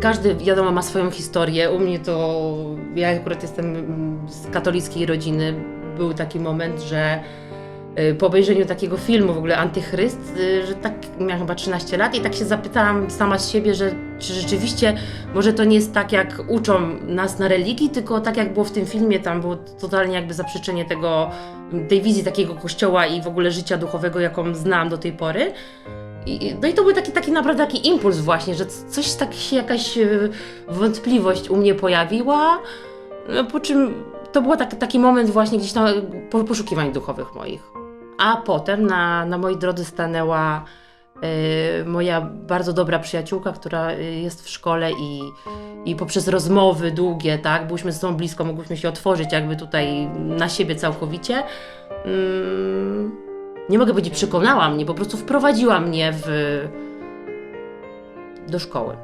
każdy, wiadomo, ma swoją historię. U mnie to, ja akurat jestem z katolickiej rodziny, był taki moment, że y, po obejrzeniu takiego filmu, w ogóle Antychryst, y, że tak miałam chyba 13 lat i tak się zapytałam sama z siebie, że czy rzeczywiście może to nie jest tak, jak uczą nas na religii, tylko tak jak było w tym filmie, tam było totalnie jakby zaprzeczenie tego, tej wizji takiego kościoła i w ogóle życia duchowego, jaką znam do tej pory. I, no i to był taki, taki naprawdę taki impuls właśnie, że coś tak się, jakaś e, wątpliwość u mnie pojawiła, no, po czym to był tak, taki moment właśnie gdzieś tam po, poszukiwań duchowych moich. A potem na, na mojej drodze stanęła e, moja bardzo dobra przyjaciółka, która e, jest w szkole i, i poprzez rozmowy długie, tak, byliśmy ze sobą blisko, mogłyśmy się otworzyć jakby tutaj na siebie całkowicie. Mm, nie mogę powiedzieć, przekonała mnie, po prostu wprowadziła mnie w, do szkoły.